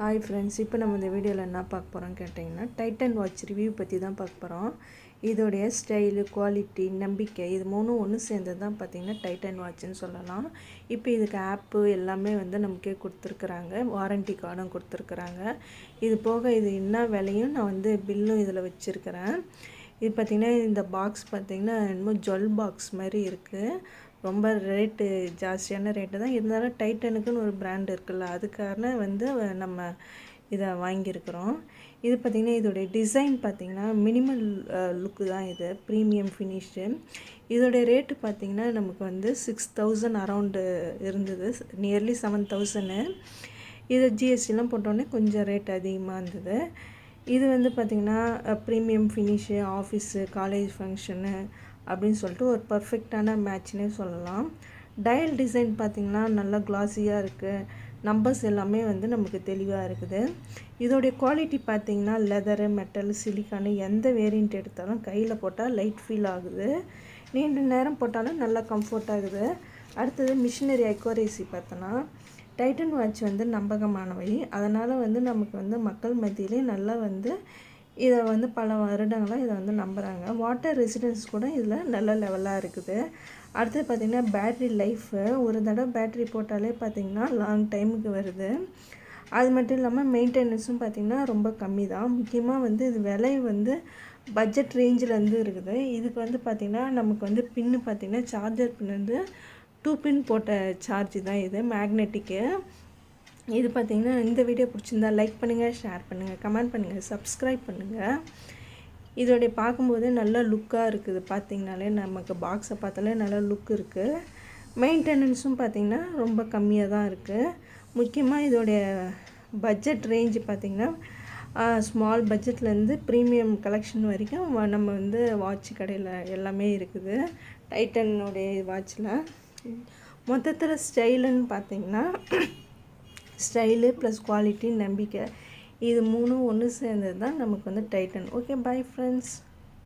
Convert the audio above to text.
Hi friends இப்போ நம்ம இந்த வீடியோவில் என்ன பார்க்க போகிறோம் கேட்டிங்கன்னா டைட்டன் வாட்ச் ரிவ்யூ பற்றி தான் பார்க்க போகிறோம் இதோடைய ஸ்டைலு குவாலிட்டி நம்பிக்கை இது மூணும் ஒன்று சேர்ந்தது தான் பார்த்திங்கன்னா டைட்டன் வாட்ச்னு சொல்லலாம். இப்போ இதுக்கு ஆப்பு எல்லாமே வந்து நமக்கே கொடுத்துருக்குறாங்க. வாரண்டி கார்டும் கொடுத்துருக்குறாங்க. இது போக இது என்ன விலையும் நான் வந்து பில்லும் இதில் வச்சுருக்கிறேன். இது பார்த்திங்கன்னா இந்த பாக்ஸ் பார்த்திங்கன்னா என்னமோ ஜுவல் பாக்ஸ் மாதிரி இருக்குது ரொம்ப ரேட்டு ஜாஸ்தியான ரேட்டு தான். இருந்தாலும் டைட்டனுக்குன்னு ஒரு பிராண்ட் இருக்குல்ல அதுக்கான வந்து நம்ம இதை வாங்கியிருக்கிறோம். இது பார்த்திங்கன்னா இதோடைய டிசைன் பார்த்திங்கன்னா மினிமல் லுக்கு தான் இது ப்ரீமியம் ஃபினிஷு இதோடைய ரேட்டு பார்த்திங்கன்னா நமக்கு வந்து சிக்ஸ் தௌசண்ட் அரவுண்டு இருந்தது நியர்லி செவன் தௌசண்டு இது ஜிஎஸ்டிலாம் போட்டோடனே கொஞ்சம் ரேட் அதிகமாக இருந்தது. இது வந்து பார்த்திங்கன்னா premium finish office college function அப்படின்னு சொல்லிட்டு ஒரு பர்ஃபெக்டான மேட்ச்னே சொல்லலாம். டயல் டிசைன் பார்த்திங்கன்னா நல்லா கிளாஸியாக இருக்குது நம்பர்ஸ் எல்லாமே வந்து நமக்கு தெளிவாக இருக்குது. இதோடைய குவாலிட்டி பார்த்திங்கன்னா லெதரு மெட்டல் சிலிக்கானு எந்த வேரியண்ட் எடுத்தாலும் கையில் போட்டால் லைட் ஃபீல் ஆகுது. நீண்ட நேரம் போட்டாலும் நல்லா கம்ஃபர்ட் ஆகுது. அடுத்தது மிஷினரி அக்யூரேசி பார்த்தோன்னா டைட்டன் வாட்ச் வந்து நம்பகமானவை. அதனால் வந்து நமக்கு வந்து மக்கள் மத்தியிலே நல்லா வந்து இதை வந்து பல வருடங்களாக இதை வந்து நம்புகிறாங்க வாட்டர் ரெசிடென்ஸ் கூட இதில் நல்ல லெவலாக இருக்குது. அடுத்தது பார்த்திங்கன்னா பேட்ரி லைஃபு ஒரு தடவை பேட்ரி போட்டாலே பார்த்திங்கன்னா லாங் டைமுக்கு வருது. அது மட்டும் இல்லாமல் மெயின்டெனன்ஸும் பார்த்திங்கன்னா ரொம்ப கம்மி தான் முக்கியமாக வந்து இது விலை வந்து பட்ஜெட் ரேஞ்சிலேருந்து இருக்குது. இதுக்கு வந்து பார்த்திங்கன்னா நமக்கு வந்து பின்னு பார்த்திங்கன்னா சார்ஜர் பின் வந்து டூ பின் போட்ட சார்ஜ் தான் இது மேக்னெட்டிக்கு இது பார்த்திங்கன்னா இந்த வீடியோ பிடிச்சிருந்தா லைக் பண்ணுங்கள் ஷேர் பண்ணுங்கள் கமெண்ட் பண்ணுங்கள் சப்ஸ்கிரைப் பண்ணுங்கள் இதோடைய பார்க்கும்போது நல்ல லுக்காக இருக்குது. பார்த்திங்கனாலே நமக்கு பாக்ஸை பார்த்தாலே நல்ல லுக் இருக்குது மெயின்டெனன்ஸும் பார்த்திங்கன்னா ரொம்ப கம்மியாக தான் இருக்குது முக்கியமாக இதோடைய பட்ஜெட் ரேஞ்சு பார்த்திங்கன்னா ஸ்மால் பட்ஜெட்லேருந்து ப்ரீமியம் கலெக்ஷன் வரைக்கும் நம்ம வந்து வாட்ச் கடையில் எல்லாமே இருக்குது. டைட்டனுடைய வாட்சில் மொத்தத்தில் ஸ்டைலுன்னு பார்த்திங்கன்னா ஸ்டைலு ப்ளஸ் குவாலிட்டி நம்பிக்கை. இது மூணும் ஒன்று சேர்ந்தது தான் நமக்கு வந்து டைட்டன். Okay bye friends.